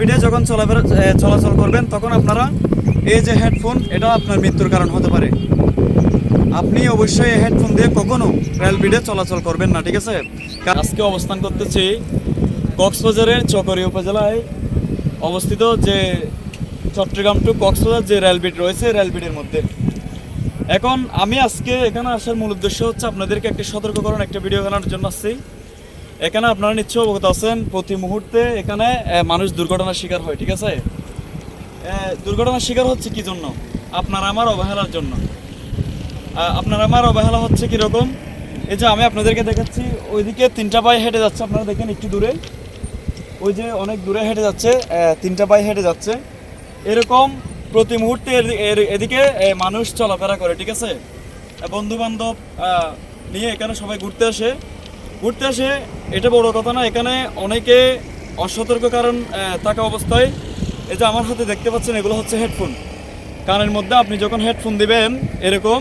Video যখন চলাফেরা চলাচল করবেন, তখন আপনারা এই যে হেডফোন এটা আপনার মৃত্যুর কারণ হতে পারে। আপনি অবশ্যই এই হেডফোন দিয়ে কখনো রেল ভিডিও চলাচল করবেন না, ঠিক আছে? আজকে অবস্থান করতেছি কক্সবাজারের চকরি উপজেলায় অবস্থিত যে চট্টগ্রাম টু কক্সবাজার যে রেল রেলবিট রয়েছে রেল রেলবিটের মধ্যে। এখন আমি আজকে এখানে আসার মূল উদ্দেশ্য হচ্ছে আপনাদেরকে একটা সতর্ককরণ, একটা ভিডিও বানানোর জন্য আসছি। এখানে আপনারা নিশ্চয় অবগত আছেন, প্রতি মুহূর্তে এখানে মানুষ দুর্ঘটনার শিকার হয়, ঠিক আছে? দুর্ঘটনার শিকার হচ্ছে কি জন্য? আপনার আমার অবহেলার জন্য। আপনার আমার অবহেলা হচ্ছে কীরকম? এই যে আমি আপনাদেরকে দেখাচ্ছি, ওইদিকে তিনটা পায়ে হেঁটে যাচ্ছে, আপনারা দেখেন একটু দূরে। ওই যে অনেক দূরে হেঁটে যাচ্ছে তিনটা পায়ে হেঁটে যাচ্ছে। এরকম প্রতি মুহূর্তে এদিকে মানুষ চলাফেরা করে, ঠিক আছে? বন্ধু বান্ধব নিয়ে এখানে সবাই ঘুরতে আসে। ঘুরতে আসে, এটা বড় কথা না, এখানে অনেকে অসতর্ক কারণ থাকা অবস্থায়। এই যে আমার হাতে দেখতে পাচ্ছেন, এগুলো হচ্ছে হেডফোন। কানের মধ্যে আপনি যখন হেডফোন দিবেন, এরকম,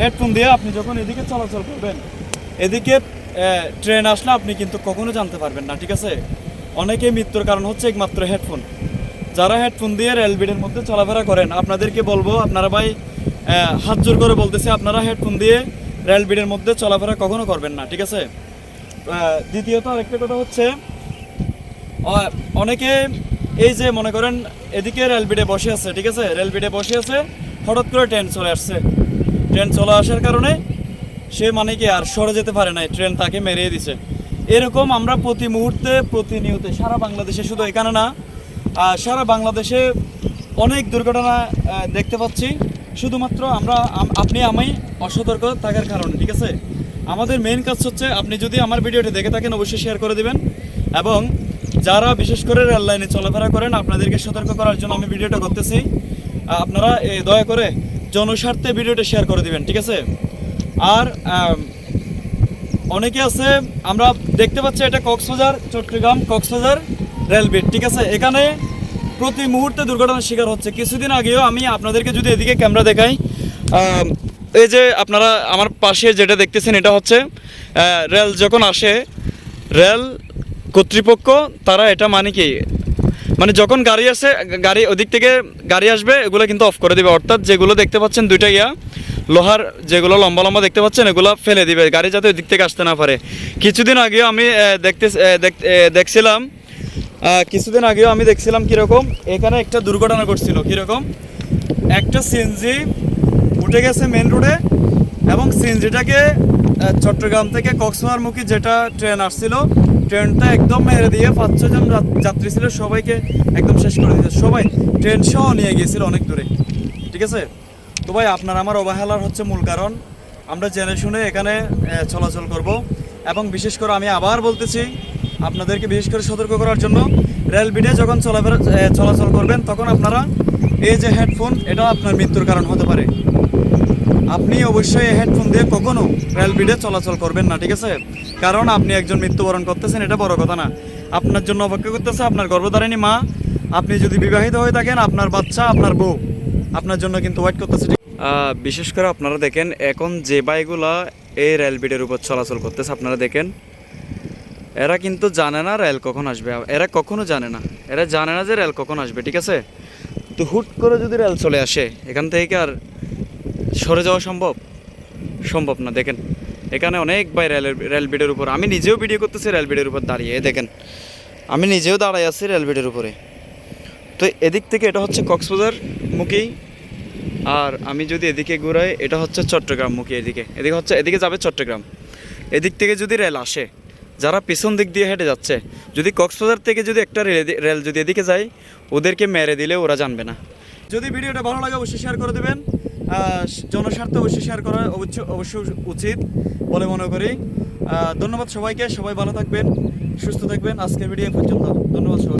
হেডফোন দিয়ে আপনি যখন এদিকে চলাচল করবেন, এদিকে ট্রেন আসলে আপনি কিন্তু কখনো জানতে পারবেন না, ঠিক আছে? অনেকে মৃত্যুর কারণ হচ্ছে একমাত্র হেডফোন। যারা হেডফোন দিয়ে রেলবিডের মধ্যে চলাফেরা করেন, আপনাদেরকে বলব, আপনারা ভাই হাত জোর করে বলতেছে, আপনারা হেডফোন দিয়ে রেলবিডের মধ্যে চলাফেরা কখনো করবেন না, ঠিক আছে? দ্বিতীয়ত আরেকটা কথা হচ্ছে অনেকে এই যে মনে করেন এদিকে রেলবিডে বসে আছে, ঠিক আছে? রেলবিডে বসে আছে, হঠাৎ করে ট্রেন চলে আসছে। ট্রেন চলে আসার কারণে সে মানে কি আর সরে যেতে পারে নাই, ট্রেন তাকে মেরিয়ে দিছে। এরকম আমরা প্রতি মুহূর্তে, প্রতিনিয়ত, সারা বাংলাদেশে শুধু এখানে না সারা বাংলাদেশে অনেক দুর্ঘটনা দেখতে পাচ্ছি। শুধুমাত্র আমরা আপনি আমি অসতর্ক থাকার কারণে, ঠিক আছে? আমাদের মেন কাজ হচ্ছে আপনি যদি আমার ভিডিওটি দেখে থাকেন, অবশ্যই শেয়ার করে দিবেন। এবং যারা বিশেষ করে রেল লাইনে চলাফেরা করেন, আপনাদেরকে সতর্ক করার জন্য আমি ভিডিওটা করতেছি। আপনারা দয়া করে জনস্বার্থে ভিডিওটা শেয়ার করে দিবেন, ঠিক আছে? আর অনেকে আছে, আমরা দেখতে পাচ্ছি এটা কক্সবাজার, চট্টগ্রাম কক্সবাজার রেলবিট ঠিক আছে? এখানে প্রতি মুহূর্তে দুর্ঘটনার শিকার হচ্ছে। কিছুদিন আগেও আমি আপনাদেরকে যদি এদিকে ক্যামেরা দেখাই এই যে আপনারা আমার পাশে যেটা দেখতেছেন, এটা হচ্ছে রেল যখন আসে, রেল কর্তৃপক্ষ, তারা এটা মানে কি মানে যখন গাড়ি আসে, গাড়ি ওদিক থেকে গাড়ি আসবে, এগুলো কিন্তু অফ করে দেবে। অর্থাৎ যেগুলো দেখতে পাচ্ছেন, দুইটা ইয়া, লোহার যেগুলো লম্বা লম্বা দেখতে পাচ্ছেন, এগুলো ফেলে দিবে। গাড়ি যাতে ওই দিক থেকে আসতে না পারে। কিছুদিন আগেও আমি দেখতে দেখছিলাম কিছুদিন আগেও আমি দেখছিলাম কীরকম এখানে একটা দুর্ঘটনা ঘটছিল, কীরকম? একটা সিএনজি উঠে গেছে মেন রোডে এবং সিএনজিটাকে চট্টগ্রাম থেকে কক্সবাজারমুখী যেটা ট্রেন আসছিল ট্রেনটা একদম মেরে দিয়ে পাঁচ ছজন যাত্রী ছিল, সবাইকে একদম শেষ করে দিয়েছে। সবাই ট্রেন সহ নিয়ে গিয়েছিল অনেক দূরে, ঠিক আছে? তো ভাই, আপনার আমার অবহেলার হচ্ছে মূল কারণ। আমরা জেনে শুনে এখানে চলাচল করব এবং বিশেষ করে আমি আবার বলতেছি আপনাদেরকে বিশেষ করে সতর্ক করার জন্য রেল বিডে যখন চলাফেরা চলাচল করবেন, তখন আপনারা এই যে হেডফোন এটা আপনার মৃত্যুর কারণ হতে পারে। আপনি অবশ্যই এই হেডফোন দিয়ে কখনো রেল বিডে চলাচল করবেন না, ঠিক আছে? কারণ আপনি একজন মৃত্যুবরণ করতেছেন, এটা বড় কথা না। আপনার জন্য অপেক্ষা করতেছে আপনার গর্ভধারিণী মা। আপনি যদি বিবাহিত হয়ে থাকেন, আপনার বাচ্চা, আপনার বউ, আপনার জন্য কিন্তু ওয়েট করতেছে বিশেষ করে আপনারা দেখেন, এখন যে বাইকগুলা এই রেল বিডের উপর চলাচল করতেছে, আপনারা দেখেন এরা কিন্তু জানে না রেল কখন আসবে। এরা কখনো জানে না। এরা জানে না যে রেল কখন আসবে, ঠিক আছে? তো হুট করে যদি রেল চলে আসে, এখান থেকে আর সরে যাওয়া সম্ভব? সম্ভব না, দেখেন। এখানে অনেক বাই রেলের, রেল বিডের উপর। আমি নিজেও ভিডিও করতেছি রেল বিডের উপর দাঁড়িয়ে দেখেন। আমি নিজেও দাঁড়াই আছি রেল বিডের উপরে। তো এদিক থেকে এটা হচ্ছে কক্সবাজার মুখী, আর আমি যদি এদিকে ঘুরাই, এটা হচ্ছে চট্টগ্রাম মুখী এদিকে। এদিকে হচ্ছে, এদিকে যাবে চট্টগ্রাম। এদিক থেকে যদি রেল আসে যারা পিছন দিক দিয়ে হেঁটে যাচ্ছে, যদি কক্সবাজার থেকে যদি একটা রেল- যদি এদিকে যায়, ওদেরকে মেরে দিলে ওরা জানবে না। যদি ভিডিওটা ভালো লাগে, অবশ্যই শেয়ার করে দেবেন। জনস্বার্থে অবশ্যই শেয়ার করা অবশ্য- অবশ্যই উচিত বলে মনে করি। ধন্যবাদ সবাইকে, সবাই ভালো থাকবেন, সুস্থ থাকবেন। আজকের ভিডিও পর্যন্ত। ধন্যবাদ সবাই